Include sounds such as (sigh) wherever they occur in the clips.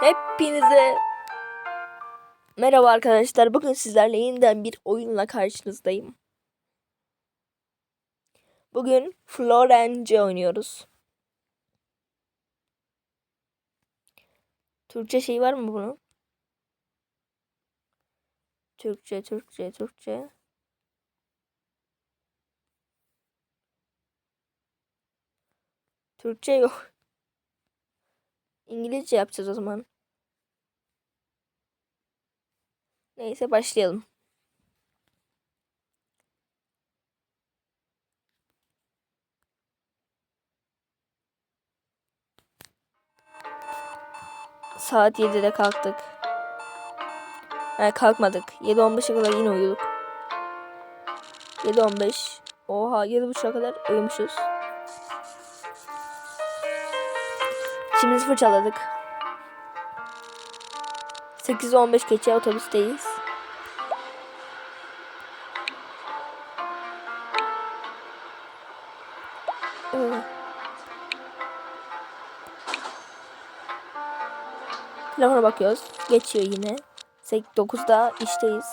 Hepinize merhaba arkadaşlar. Bugün sizlerle yeniden bir oyunla karşınızdayım. Bugün Florence oynuyoruz. Türkçe şey var mı bunun? Türkçe, Türkçe, Türkçe. Türkçe yok. İngilizce yapacağız o zaman. Neyse başlayalım. Saat 7'de kalktık. Hayır kalkmadık. 7.15'e kadar yine uyuduk. 7.15. Oha 7.30'a kadar uyumuşuz. Dişimizi fırçaladık. 8-15 geçe otobüsteyiz. Telefona bakıyoruz. Geçiyor yine. 9'da işteyiz.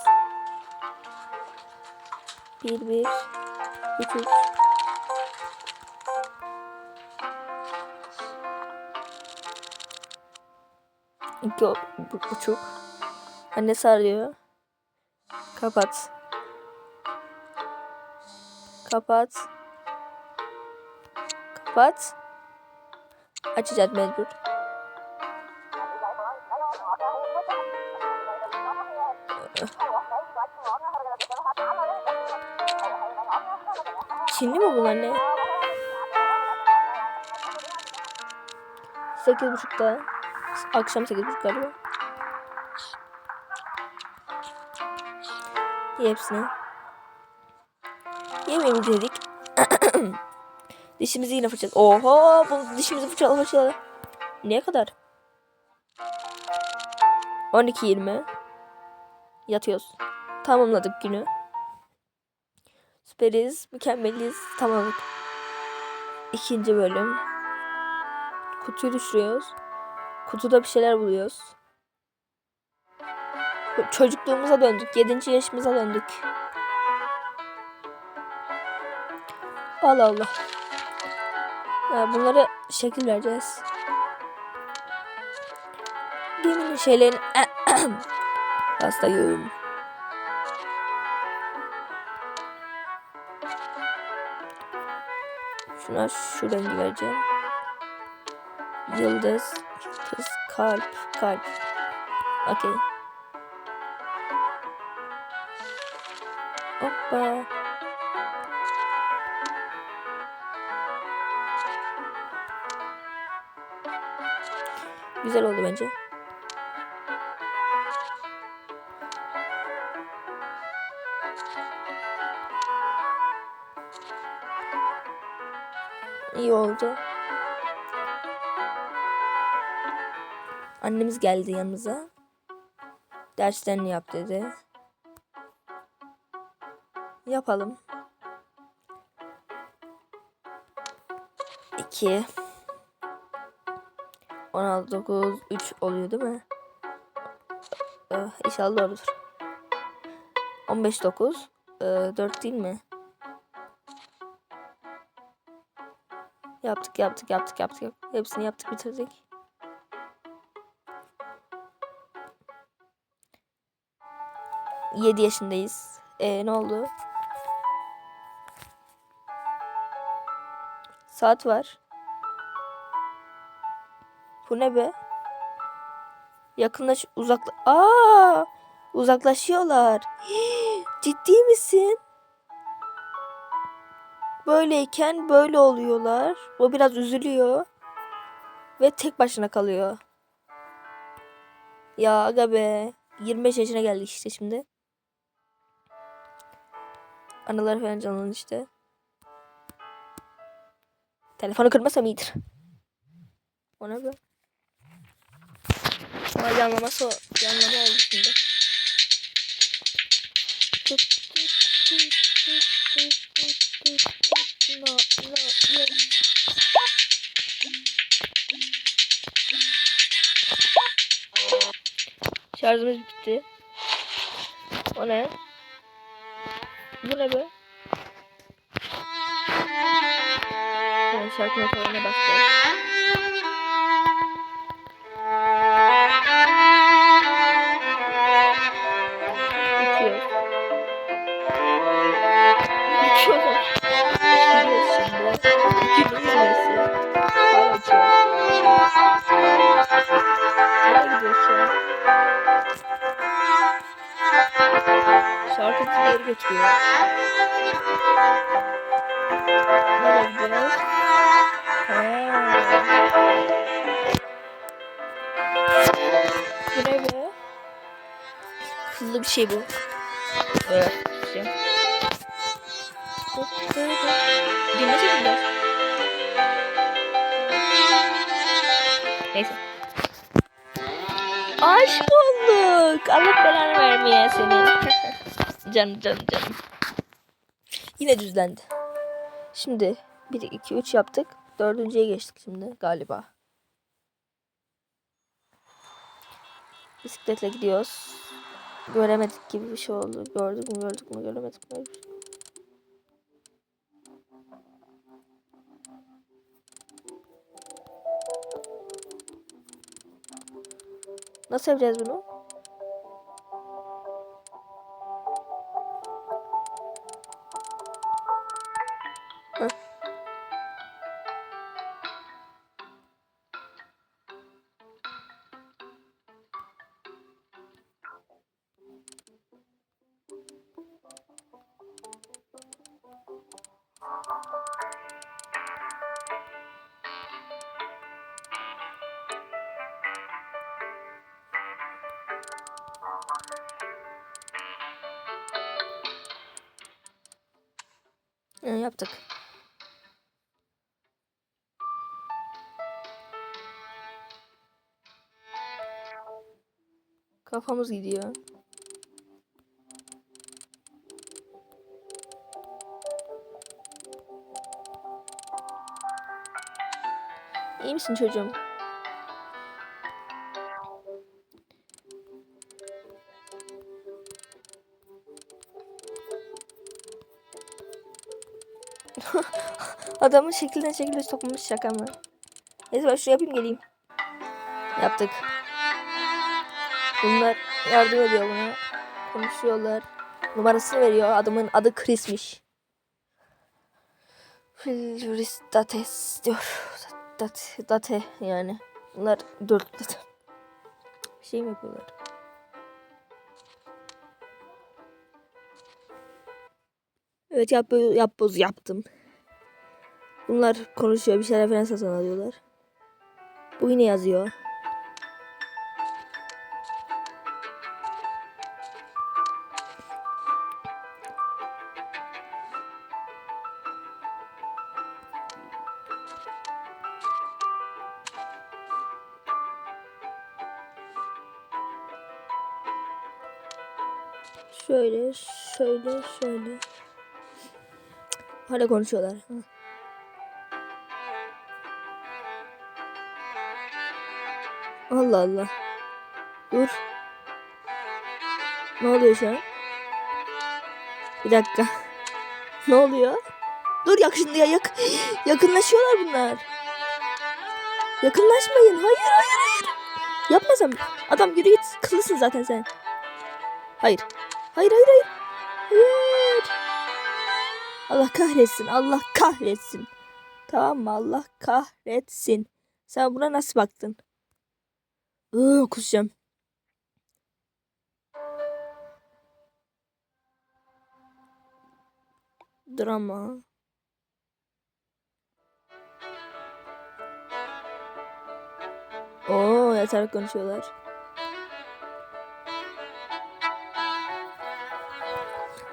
1 1 3 3 İki o- bu- buçuk. Annesi arıyor. Kapat. Kapat. Kapat. Açacağız mecbur. Çinli mi bunlar ne? Sekiz buçukta. Akşam sekiz buçuk galiba. Ye hepsini. Yemeğimizi yedik. (coughs) dişimizi yine fırçaladık. Oho! Bu dişimizi fırçala fırçala. Ne kadar? 12.20 Yatıyoruz. Tamamladık günü. Süperiz. Mükemmeliz. Tamamladık. İkinci bölüm. Kutuyu düşürüyoruz. Kutuda bir şeyler buluyoruz. Çocukluğumuza döndük. 7. yaşımıza döndük. Allah Allah. Ha, bunlara şekil vereceğiz. Geminin şeylerini... (clears throat) Hastayım. Şuna şu rengi vereceğim. Yıldız, kız, kalp, kalp. Okey. Hoppa. Güzel oldu bence. Oldu. Annemiz geldi yanımıza. Derslerini yap dedi. Yapalım. 2 16 9 3 oluyor değil mi? Ee, inşallah doğrudur. 15 9 ee, 4 değil mi? Yaptık yaptık yaptık yaptık. yaptık. Hepsini yaptık bitirdik. Yedi yaşındayız. Ee, ne oldu? Saat var. Bu ne be? Yakınlaş uzakla Aa! Uzaklaşıyorlar. (gasps) Ciddi misin? Böyleyken böyle oluyorlar. O biraz üzülüyor. Ve tek başına kalıyor. Ya aga be. 25 yaşına geldik işte şimdi. Anılar falan canlandı işte. Telefonu kırmasam iyidir. O ne be? Ama yanlaması. Yanlama oldu şimdi. Tut, tut, tut, tut, tut. No. Şarjımız bitti. O ne? Bu ne be? Yani şarkı notalarına basacağız. Götürüyor. Nereye gidiyoruz? Bu ne be? Hızlı bir şey bu. Evet. bir Şey. Dinlesene biraz. Neyse. Aşk olduk. Allah belanı vermeye senin. Canım canım canım. Yine düzlendi. Şimdi 1, 2, 3 yaptık. Dördüncüye geçtik şimdi galiba. Bisikletle gidiyoruz. Göremedik gibi bir şey oldu. Gördük mü gördük mü göremedik mi? Nasıl yapacağız bunu? Hı, yaptık. Kafamız gidiyor. İyi misin çocuğum? Adamın şekline şekilde sokmuş şaka mı? Neyse ben şunu yapayım geleyim. Yaptık. Bunlar yardım ediyor buna. Konuşuyorlar. Numarasını veriyor. Adamın adı Chris'miş. Flores Dates diyor. Date, date yani. Bunlar dört date. Bir şey mi yapıyorlar? Evet yap, yap boz yaptım. Bunlar konuşuyor bir şeyler falan satın alıyorlar. Bu yine yazıyor. Şöyle, şöyle, şöyle. Hala konuşuyorlar. Hı. Allah Allah. Dur. Ne oluyor şu an? Bir dakika. (laughs) Ne oluyor? Dur yak şimdi ya yak. Yakınlaşıyorlar bunlar. Yakınlaşmayın. Hayır hayır hayır. Yapmasam. Adam yürü git. Kızlısın zaten sen. Hayır. Hayır hayır hayır. Hayır. Allah kahretsin. Allah kahretsin. Tamam mı? Allah kahretsin. Sen buna nasıl baktın? Iıı kusacağım. Drama. Oo yeter konuşuyorlar.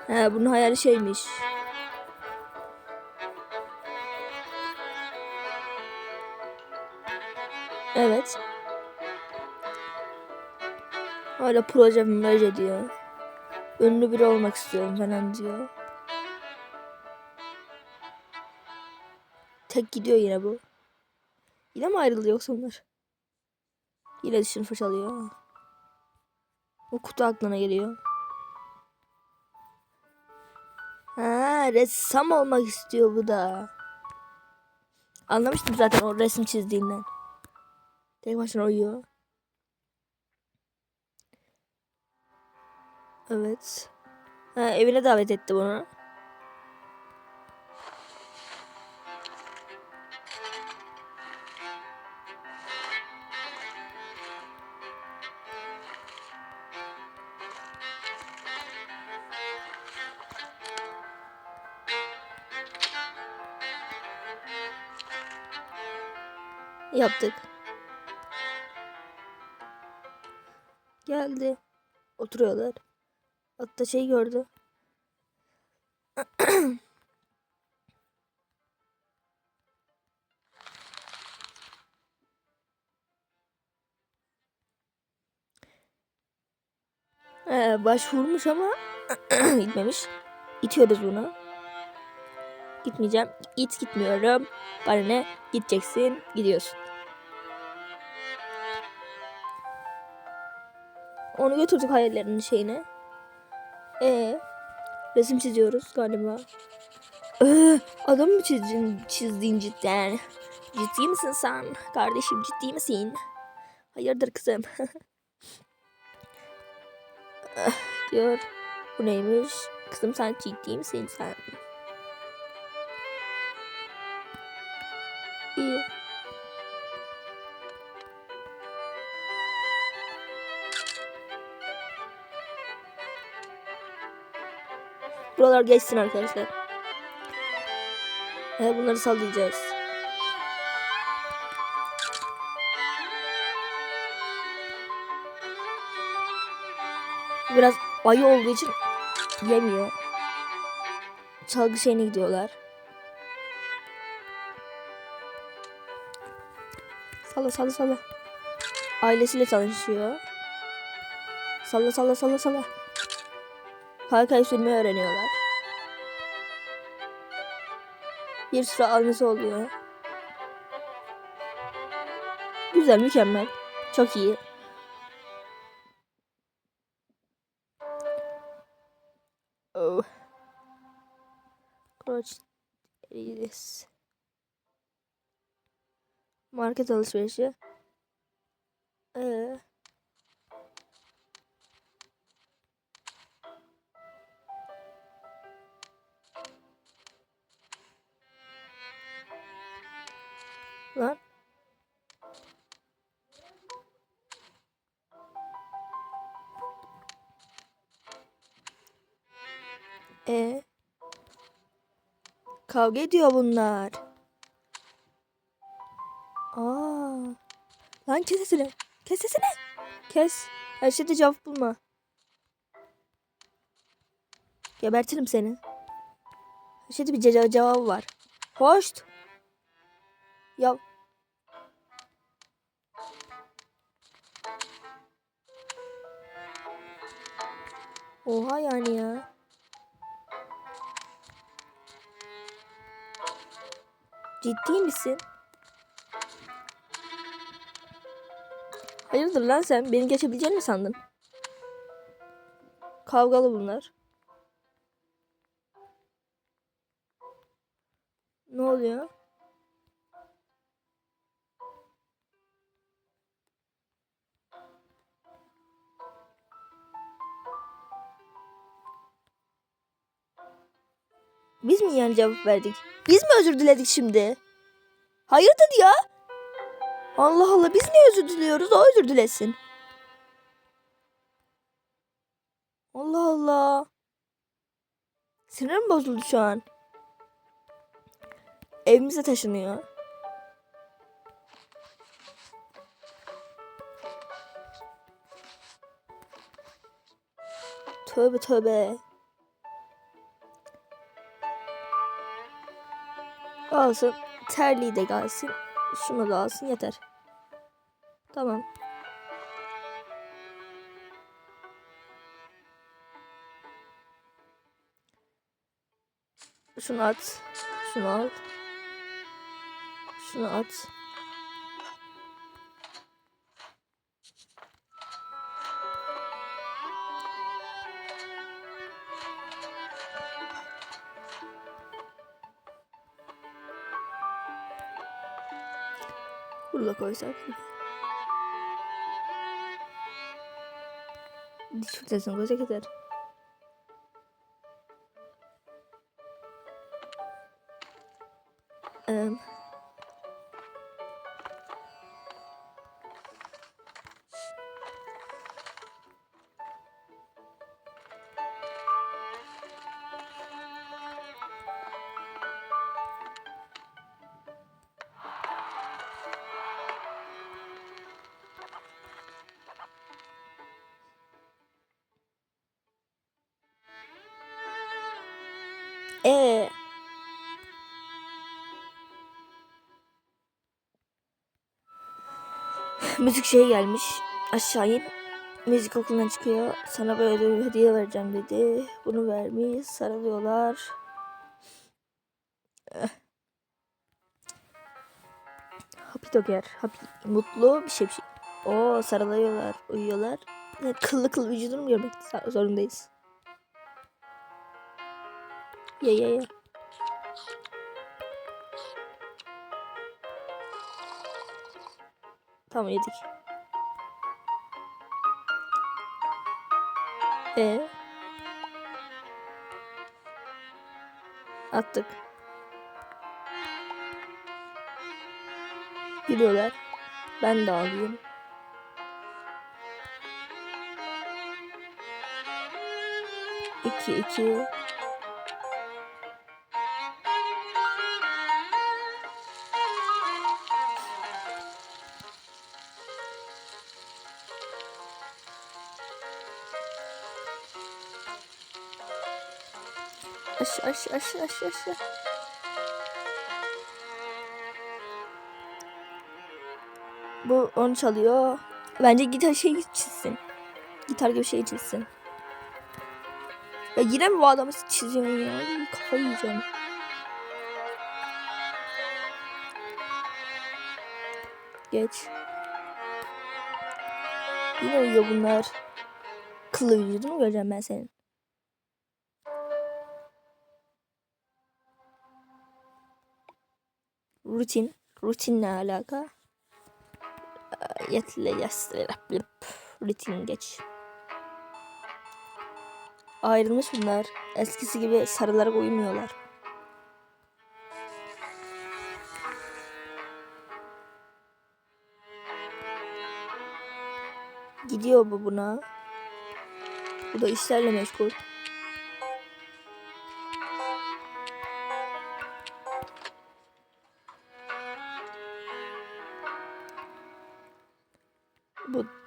He bunun hayali şeymiş. Evet. Hala proje proje diyor. Ünlü biri olmak istiyorum falan diyor. Tek gidiyor yine bu. Yine mi ayrıldı yoksa onlar? Yine dişini fırçalıyor. O kutu aklına geliyor. Ha, ressam olmak istiyor bu da. Anlamıştım zaten o resim çizdiğinden. Tek başına uyuyor. Evet. Ha, evine davet etti bunu. Yaptık. Geldi. Oturuyorlar. Hatta şey gördü. (clears throat) Ee, başvurmuş ama (clears throat) gitmemiş. İtiyoruz bunu. Gitmeyeceğim. İt gitmiyorum. Bana ne? Gideceksin. Gidiyorsun. Onu götürdük hayallerinin şeyine. Ee, resim çiziyoruz galiba. Ee, adam mı çizdin, çizdin cidden? Ciddi misin sen? Kardeşim ciddi misin? Hayırdır kızım? (laughs) Ah, diyor. Bu neymiş? Kızım sen ciddi misin sen? Buralar geçsin arkadaşlar. Ee, bunları sallayacağız. Biraz ayı olduğu için yemiyor. Çalgı şeyine gidiyorlar. Salla salla salla. Ailesiyle tanışıyor. Salla salla salla salla. Kaykay sürmeyi öğreniyorlar. Bir sürü annesi oluyor. Güzel, mükemmel. Çok iyi. Oh. Elis. Market alışverişi. Kavga ediyor bunlar. Aa. Lan kes sesini. Kes sesini. Kes. Her şeyde cevap bulma. Gebertirim seni. Her şeyde bir ce- cevabı var. Hoş. Ya. Oha yani ya. Ciddi misin? Hayırdır lan sen? Beni geçebileceğini mi sandın? Kavgalı bunlar. Ne oluyor? Biz mi yani cevap verdik? Biz mi özür diledik şimdi? Hayırdır ya? Allah Allah biz niye özür diliyoruz? O özür dilesin. Allah Allah. Sinirim bozuldu şu an. Evimize taşınıyor. Tövbe tövbe. Alsın. Terliği de gelsin. Şunu da alsın yeter. Tamam. Şunu at. Şunu al. Şunu at. Koysak. Diş fırçasını koysak. Müzik şey gelmiş. Aşağı in. Müzik okulundan çıkıyor. Sana böyle bir hediye vereceğim dedi. Bunu vermiş. Sarılıyorlar. Eh. Happy Dogger. Happy. Mutlu bir şey bir şey. Oo sarılıyorlar. Uyuyorlar. Ne, Kıllı kıllı vücudunu görmek zorundayız? Ye ye ye. Tamam yedik. E Attık. Gidiyorlar. Ben de alayım. İki iki. Aşağı aşağı aşağı aşağı aşağı. Bu onu çalıyor. Bence gitar şey çizsin. Gitar gibi şey çizsin. Ya yine mi bu adamı çiziyorsun ya? Ay, Kafayı yiyeceğim. Geç. Yine uyuyor bunlar. Kıllı vücudunu göreceğim ben senin. Rutin. Rutinle alaka. Yetle yastırak. Rutin geç. Ayrılmış bunlar. Eskisi gibi sarılarak uyumuyorlar. Gidiyor bu buna. Bu da işlerle meşgul.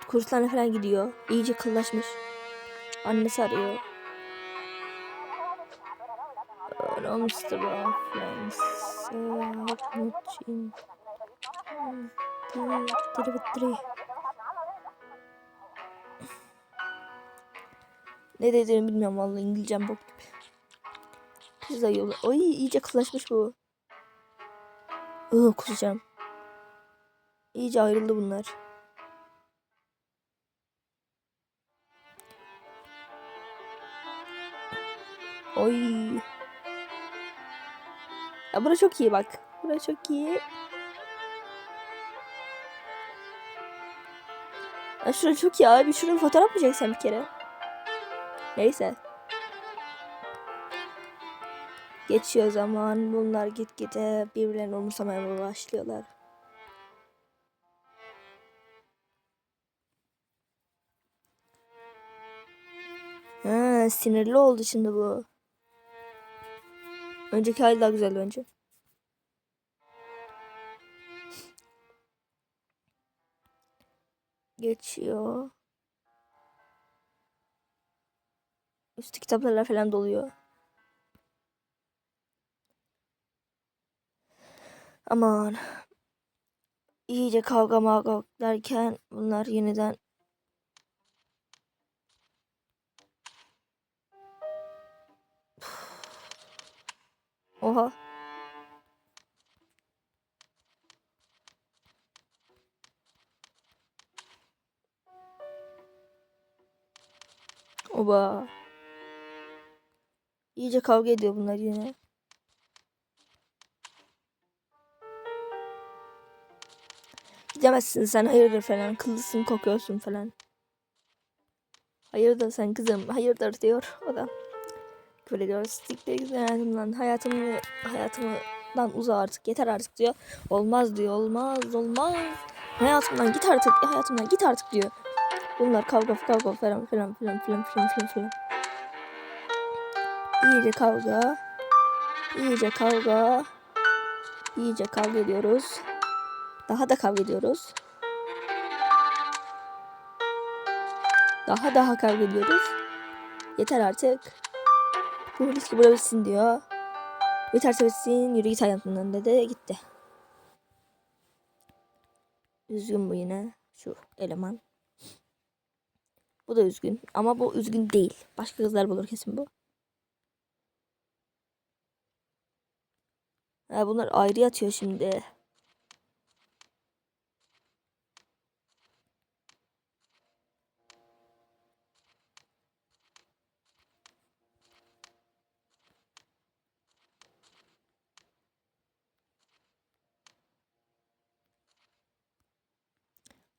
Kurslarına falan gidiyor. İyice kıllaşmış. Annesi arıyor. No Mr. Friends. Ne dediğini bilmiyorum vallahi İngilizcem bok gibi. Pizza yolu. Oy iyice kılaşmış bu. Iı kusacağım. İyice ayrıldı bunlar. Oy. Ya bura çok iyi bak. Bura çok iyi. Ya şura çok iyi abi. Şuraya fotoğraf mı çeksen bir kere? Neyse. Geçiyor zaman. Bunlar gitgide birbirlerini umursamaya başlıyorlar. Ha, sinirli oldu şimdi bu. Önceki hali daha güzeldi önce. Geçiyor. Üstü kitaplarla falan doluyor. Aman. İyice kavga mavga derken bunlar yeniden Oha. Oba. İyice kavga ediyor bunlar yine. Gidemezsin sen hayırdır falan. Kıllısın kokuyorsun falan. Hayırdır sen kızım hayırdır diyor o da. Böyle diyor siktir git hayatımdan hayatımı hayatımdan uza artık yeter artık diyor. Olmaz diyor olmaz olmaz. Hayatımdan git artık hayatımdan git artık diyor. Bunlar kavga kavga falan filan filan filan filan filan filan. İyice kavga. İyice kavga. İyice kavga ediyoruz. Daha da kavga ediyoruz. Daha daha kavga ediyoruz. Yeter artık. Bu ilişki burada diyor. Yeterse bitsin yürü git hayatımdan dedi gitti. Üzgün bu yine şu eleman. Bu da üzgün ama bu üzgün değil. Başka kızlar bulur kesin bu. Ha, bunlar ayrı yatıyor şimdi.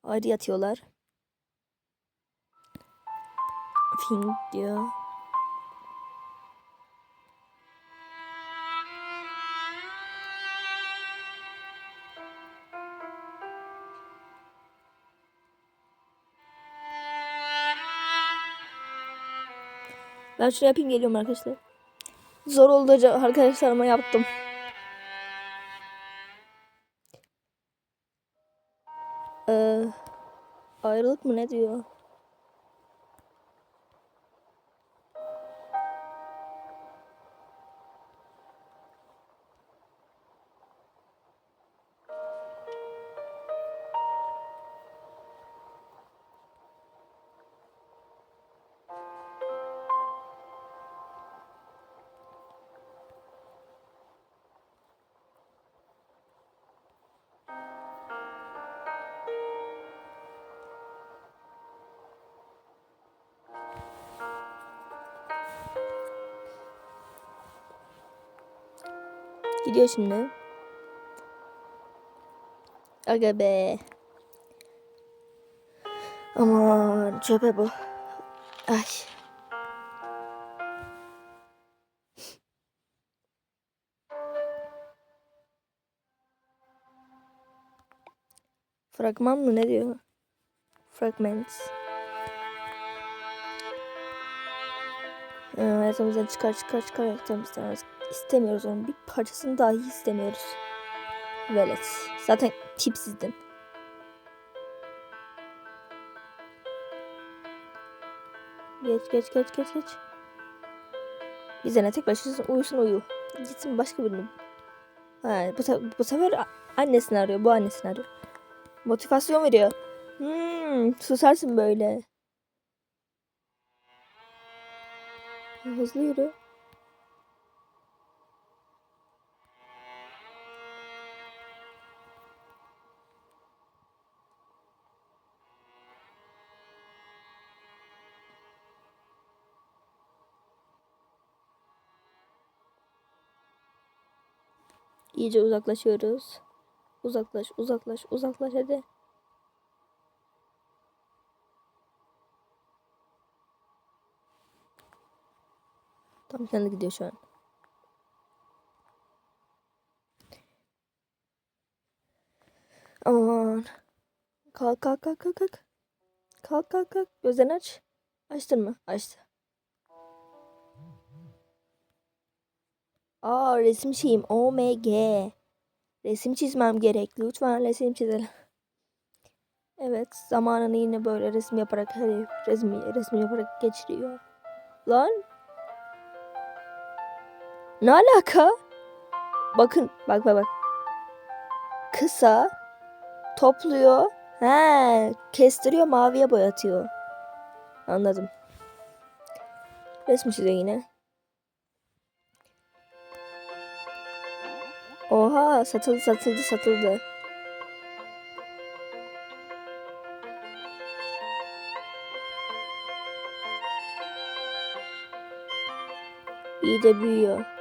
Ayrı yatıyorlar. Film diyor. Ben şunu yapayım geliyorum arkadaşlar. Zor oldu arkadaşlarıma yaptım. Ee, ayrılık mı ne diyor? Gidiyor şimdi. Aga be. Aman çöpe bu. Ay. Fragman mı ne diyor? Fragments. Ee, hayatımızdan çıkar çıkar çıkar hayatımızdan istemiyoruz onun bir parçasını dahi istemiyoruz. Velet. Zaten tipsizdin. Geç geç geç geç geç. Bize ne tek başına uyusun uyu. Gitsin başka birini. Ha, bu, bu sefer annesini arıyor. Bu annesini arıyor. Motivasyon veriyor. Hmm, susarsın böyle. Hızlı yürü. İyice uzaklaşıyoruz. Uzaklaş, uzaklaş, uzaklaş hadi. Tam kendi gidiyor şu an. Aman. Kalk kalk kalk kalk kalk. Kalk kalk kalk. Gözlerini aç. Açtın mı? Açtı. Aa resim şeyim. OMG. Resim çizmem gerek. Lütfen resim çizelim. Evet zamanını yine böyle resim yaparak hadi resmi, resmi yaparak geçiriyor. Lan. Ne alaka? Bakın bak bak bak. Kısa topluyor. He, kestiriyor maviye boyatıyor. Anladım. Resim çiziyor yine. Oha satıldı satıldı satıldı. İyice büyüyor.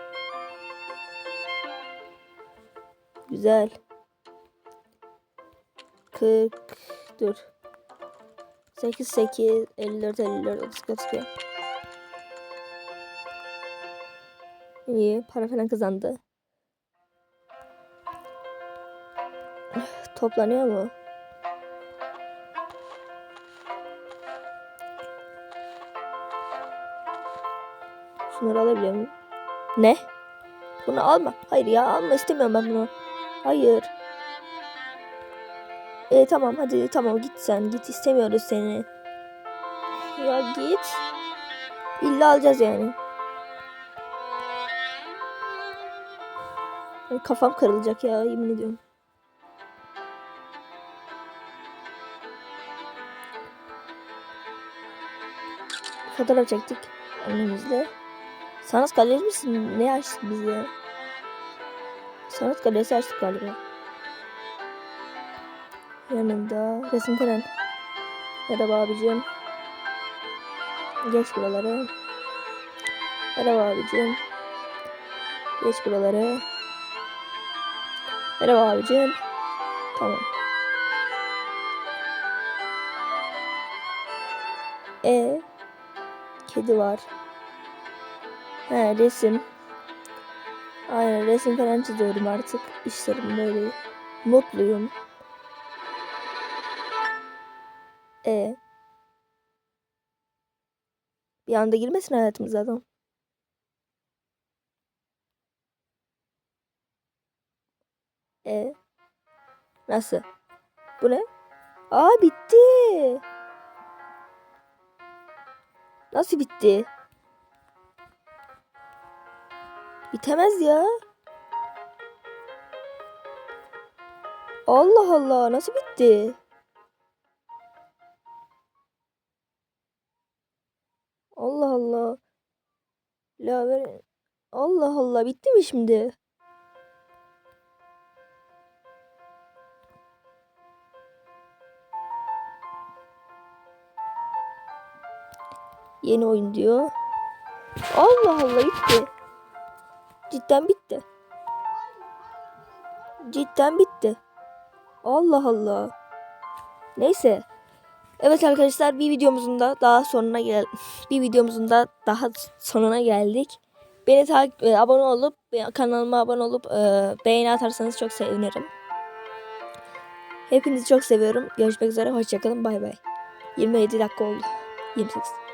Güzel. 40 dur. 8 8 54 54 32 32. İyi para falan kazandı. Toplanıyor mu? Şunları alabiliyor muyum? Ne? Bunu alma. Hayır ya alma istemiyorum ben bunu. Hayır. E tamam hadi tamam git sen git istemiyoruz seni. Ya git. İlla alacağız yani. Ay, Kafam kırılacak ya yemin ediyorum. Fotoğraf çektik annemizle. Sanat galerisi misin? Ne açtık biz ya? Sanat galerisi açtık galiba. Yanımda resim falan. Merhaba abicim. Geç buraları. Merhaba abicim. Geç buraları. Merhaba abicim. Tamam. E kedi var. He resim. Aynen resim falan çiziyorum artık. İşlerim böyle. Mutluyum. E bir anda girmesin hayatımıza adam. E nasıl? Bu ne? Aa bitti. Nasıl bitti? Bitemez ya. Allah Allah nasıl bitti? Allah Allah. La ver. Allah Allah bitti mi şimdi? Yeni oyun diyor. Allah Allah bitti. Cidden bitti. Cidden bitti. Allah Allah. Neyse. Evet arkadaşlar bir videomuzun da daha sonuna gel (laughs) bir videomuzun da daha sonuna geldik. Beni takip e, abone olup kanalıma abone olup e, beğeni atarsanız çok sevinirim. Hepinizi çok seviyorum. Görüşmek üzere. Hoşçakalın. Bay bay. 27 dakika oldu. 28.